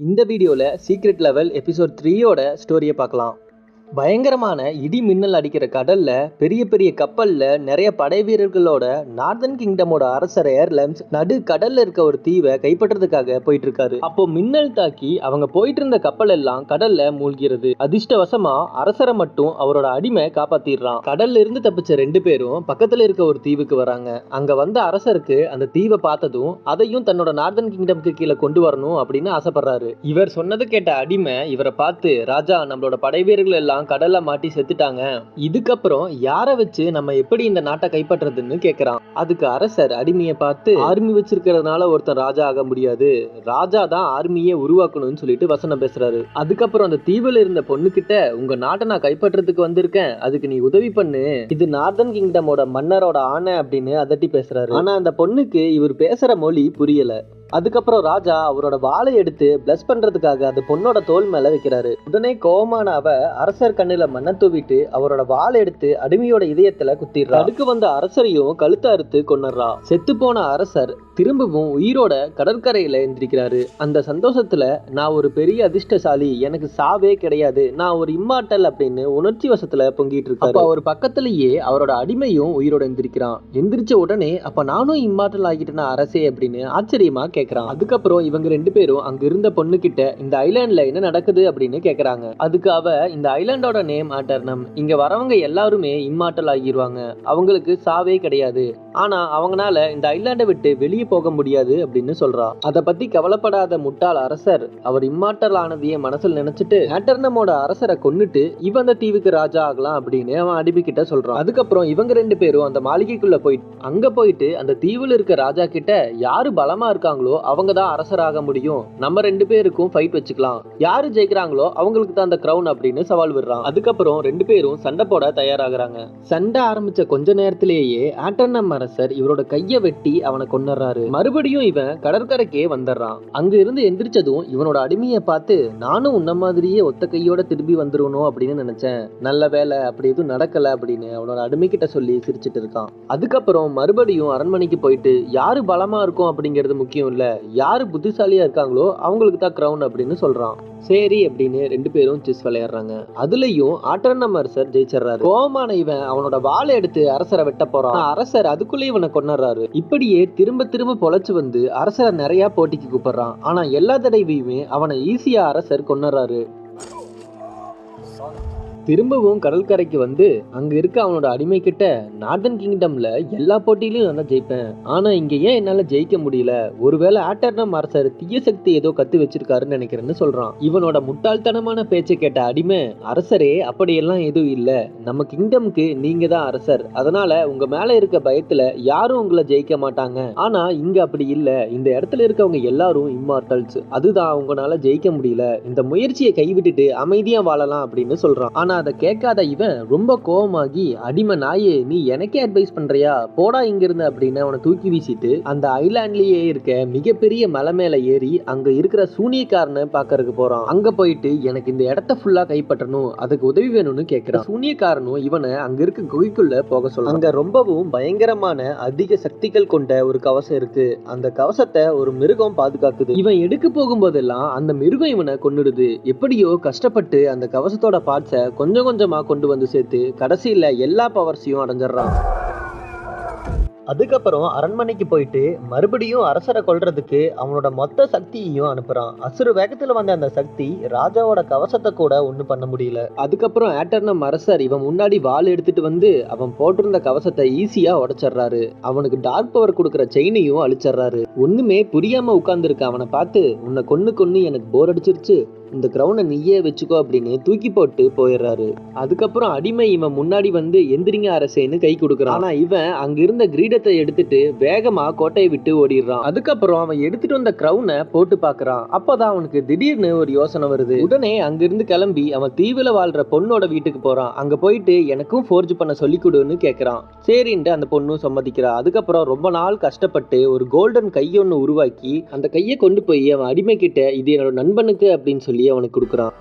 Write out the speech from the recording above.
இந்த வீடியோவில் secret level episode த்ரீயோட ஸ்டோரியை பார்க்கலாம். பயங்கரமான இடி மின்னல் அடிக்கிற கடல்ல பெரிய பெரிய கப்பல்ல நிறைய படை வீரர்களோட நார்தன் கிங்டமோட அரசர் ஏர்லம்ஸ் நடு கடல்ல இருக்க ஒரு தீவை கைப்பற்றதுக்காக போயிட்டு இருக்காரு அப்போ மின்னல் தாக்கி அவங்க போயிட்டு இருந்த கப்பல் எல்லாம் கடல்ல மூழ்கிறது. அதிர்ஷ்டவசமா அரசரை மட்டும் அவரோட அடிமை காப்பாத்திடுறான். கடல்ல இருந்து தப்பிச்ச ரெண்டு பேரும் பக்கத்துல இருக்க ஒரு தீவுக்கு வராங்க. அங்க வந்த அரசருக்கு அந்த தீவை பார்த்ததும் அதையும் தன்னோட நார்தன் கிங்டம்க்கு கீழே கொண்டு வரணும் அப்படின்னு ஆசைப்படுறாரு. இவர் சொன்னது கேட்ட அடிமை இவரை பார்த்து ராஜா நம்மளோட படை வீரர்கள் எல்லாம் கடல்ல மாட்டி செத்துட்டாங்க. இதுக்கப்புறம் யாரை வச்சு நம்ம எப்படி இந்த நாட்டை கைப்பற்றுறதுன்னு கேக்குறான். அதுக்கு அரசர் அடிமையை பார்த்து ஆர்மி வச்சிருக்கிறதுனால ஒருத்தன் ராஜா ஆக முடியாது. ராஜா தான் ஆர்மியை உருவாக்கணும்னு சொல்லிட்டு வசனம் பேசுறாரு. அதுக்கப்புறம் அந்த தீவுல இருந்த பொண்ணு கிட்ட உங்க நாட்டை நான் கைப்பற்றதுக்கு வந்திருக்கேன். அதுக்கு நீ உதவி பண்ணு. இது நார்தன் கிங்டமோட மன்னரோட ஆணை அப்படின்னு அதட்டி பேசுறாரு. ஆனா அந்த பொண்ணுக்கு இவர் பேசுற மொழி புரியல. அதுக்கப்புறம் ராஜா அவரோட வாளை எடுத்து பிளஸ் பண்றதுக்காக அந்த பொண்ணோட தோல் மேல வைக்கிறாரு. உடனே கோவமான அவ அரசர் கண்ணுல மண்ணை தூவிட்டு அவரோட வாளை எடுத்து அடிமையோட இதயத்துல குத்திடுறா. அதுக்கு வந்த அரசரையும் கழுத்த அறுத்து கொண்டுடுறா செத்து போன அரசர் திரும்பவும் உயிரோட கடற்கரையில் எந்திரிக்கிறாரு. அந்த சந்தோஷத்தில் நான் ஒரு பெரிய அதிர்ஷ்டசாலி. எனக்கு சாவே கிடையாது. நான் ஒரு இம்மாட்டல் அப்படின்னு உணர்ச்சி வசத்தில் பொங்கிட்டு இருக்காரு. அவர் பக்கத்துலேயே அவரோட அடிமையும் உயிரோட எந்திரிக்கிறான். எந்திரிச்ச உடனே அப்போ நானும் இம்மாட்டல் ஆகிட்டேனா அரசே? அப்படின்னு ஆச்சரியமாக கேட்குறான் அதுக்கப்புறம் இவங்க ரெண்டு பேரும் அங்கே இருந்த பொண்ணுக்கிட்ட இந்த ஐலாண்டில் என்ன நடக்குது? அப்படின்னு கேட்குறாங்க அதுக்கு அவ இந்த ஐலாண்டோட நேம் ஆட்டர்னம். இங்கே வரவங்க எல்லாருமே இம்மாட்டல் ஆகிடுவாங்க அவங்களுக்கு சாவே கிடையாது. ஆனால் அவங்களால இந்த ஐலாண்டை விட்டு வெளியே போக முடியாது அப்படின்னு சொல்றா. அத பத்தி கவலைப்படாத முட்டாள் அரசர் அவர் இம்மாட்டல் ஆனதையே மனசுல நினைச்சிட்டு ஆட்டர்னமோட அரசரை கொன்னுட்டு இவன் அந்த தீவுக்கு ராஜா ஆகலாம் அப்படின்னு அவன் அடிபி கிட்ட சொல்றான். அதுக்கப்புறம் இவங்க ரெண்டு பேரும் அந்த மாளிகைக்குள்ள போயிட்டு அங்க போயிட்டு அந்த தீவுல இருக்க ராஜா கிட்ட யாரு பலமா இருக்காங்களோ அவங்க தான் அரசராக முடியும். நம்ம ரெண்டு பேருக்கும் ஃபைட் வச்சுக்கலாம். யாரு ஜெயிக்கிறாங்களோ அவங்களுக்கு தான் அந்த கிரவுன் அப்படின்னு சவால் விடுறான். அதுக்கப்புறம் ரெண்டு பேரும் சண்டை போட தயாராகிறாங்க. சண்டை ஆரம்பிச்ச கொஞ்ச நேரத்திலேயே ஆட்டர்னம் அரசர் இவரோட கையை வெட்டி அவனை கொன்னுறாரு மறுபடியும் இவன் கடற்கரைக்கே வந்துடுறான் அங்க இருந்து எந்திரிச்சதும் இவனோட அடிமையை பார்த்து நானும் உன்ன மாதிரியே ஒத்த கையோட திரும்பி வந்துருவணும் அப்படின்னு நினைச்சேன். நல்ல வேலை அப்படி எதுவும் நடக்கல அப்படின்னு அவனோட அடிமை கிட்ட சொல்லி சிரிச்சிட்டு இருக்கான். அதுக்கப்புறம் மறுபடியும் அரண்மனைக்கு போயிட்டு யாரு பலமா இருக்கும்? அப்படிங்கிறது முக்கியம் இல்ல. யாரு புத்திசாலியா இருக்காங்களோ அவங்களுக்கு தான் கிரவுன் அப்படின்னு சொல்றான். சரி அப்படின்னு ரெண்டு பேரும் செஸ் விளையாடுறாங்க. அதுலயும் ஆட்டர்னம் அரசர் ஜெயிச்சிடுறாரு. கோமான இவன் அவனோட வாளை எடுத்து அரசரை வெட்ட போறான். அரசர் அதுக்குள்ளே இவனை கொண்டுறாரு இப்படியே திரும்ப திரும்ப பொழைச்சு வந்து அரசரை நிறைய போட்டிக்கு கூப்பிடுறான். ஆனா எல்லா தடவையுமே அவனை ஈஸியா அரசர் கொண்டுறாரு திரும்பவும் கடற்கரைக்கு வந்து அங்க இருக்க அவனோட அடிமை கிட்ட நார்தன் கிங்டம்ல எல்லா போட்டியிலும் நான் ஜெயிப்பேன். ஆனா இங்க ஏன் என்னால ஜெயிக்க முடியல? ஒருவேளை ஆட்டர்னம் அரசர் தீய சக்தி ஏதோ கத்து வச்சிருக்காருன்னு நினைக்கிறேன்னு சொல்றான். இவனோட முட்டாள்தனமான பேச்சை கேட்ட அடிமை அரசரே அப்படியெல்லாம் எதுவும் இல்ல. நம்ம கிங்டம்க்கு நீங்க தான் அரசர். அதனால உங்க மேல இருக்க பயத்துல யாரும் உங்களை ஜெயிக்க மாட்டாங்க. ஆனா இங்க அப்படி இல்ல. இந்த இடத்துல இருக்கவங்க எல்லாரும் இம்மார்டல்ஸ் அதுதான் உங்களால ஜெயிக்க முடியல. இந்த முயற்சியை கைவிட்டுட்டு அமைதியா வாழலாம் அப்படின்னு சொல்றான். ஆனா அதை கேட்காத இவன் ரொம்ப கோவமாகி அடிமை நாயே நீ எனக்கே அட்வைஸ் பண்றியா? போடா இங்கிருந்து அப்படின்னு அவனை தூக்கி வீசிட்டு அந்த ஐலாண்ட்லயே இருக்க மிகப்பெரிய மலை மேல ஏறி அங்க இருக்கிற சூனியக்காரனை பாக்கறதுக்கு போறான். அங்க போயிட்டு எனக்கு இந்த இடத்த ஃபுல்லா கைப்பற்றணும் அதுக்கு உதவி வேணும்னு கேட்குறான். சூனியக்காரனும் இவனை அங்க இருக்க குகைக்குள்ள போக சொல்ல அங்க ரொம்பவும் பயங்கரமான அதிக சக்திகள் கொண்ட ஒரு கவசம் இருக்கு. அந்த கவசத்தை ஒரு மிருகம் பாதுகாக்குது. இவன் எடுக்க போகும்போதெல்லாம் அந்த மிருகம் இவனை கொன்னுடுது. எப்படியோ கஷ்டப்பட்டு அந்த கவசத்தோட பார்ட்ஸை கொஞ்சம் கொஞ்சமாக கொண்டு வந்து சேர்த்து கடைசியில் எல்லா பவர்ஸையும் அடைஞ்சிடுறான். அதுக்கப்புறம் அரண்மனைக்கு போயிட்டு மறுபடியும் அரசரை கொல்றதுக்கு அவனோட மொத்த சக்தியையும் அனுப்புறான். அசுறு வேகத்துல வந்த அந்த சக்தி ராஜாவோட கவசத்தை கூட ஒன்றும் பண்ண முடியல. அதுக்கப்புறம் ஆட்டர்னம் அரசர் இவன் முன்னாடி வால் எடுத்துட்டு வந்து அவன் போட்டிருந்த கவசத்தை ஈஸியா உடைச்சிடுறாரு. அவனுக்கு டார்க் பவர் கொடுக்குற செயினையும் அழிச்சிடுறாரு. ஒண்ணுமே புரியாம உட்கார்ந்துருக்க அவனை பார்த்து உன்னை கொன்னு கொன்னு எனக்கு போர் அடிச்சிருச்சு. இந்த கிரவுண்டை நீயே வச்சுக்கோ அப்படின்னு தூக்கி போட்டு போயிடுறாரு. அதுக்கப்புறம் அடிமை இவன் முன்னாடி வந்து எந்திரிங்க அரசேன்னு கை கொடுக்குறான். ஆனா இவன் அங்க இருந்த கிரீடத்தை எடுத்துட்டு வேகமா கோட்டையை விட்டு ஓடிடுறான். அதுக்கப்புறம் அவன் எடுத்துட்டு வந்த கிரவுனை போட்டு பாக்குறான் அப்பதான் அவனுக்கு திடீர்னு ஒரு யோசனை வருது. உடனே அங்கிருந்து கிளம்பி அவன் தீவுல வாழ்ற பொண்ணோட வீட்டுக்கு போறான். அங்க போயிட்டு எனக்கும் ஃபோர்ஜ் பண்ண சொல்லி கொடுன்னு கேக்குறான். சரின்ட்டு அந்த பொண்ணும் சம்மதிக்கிறா. அதுக்கப்புறம் ரொம்ப நாள் கஷ்டப்பட்டு ஒரு கோல்டன் கையொன்னு உருவாக்கி அந்த கையை கொண்டு போய் அவன் அடிமை கிட்ட இது என்னோட நண்பனுக்கு அப்படின்னு சொல்லி அவனுக்கு கொடுக்குறான்.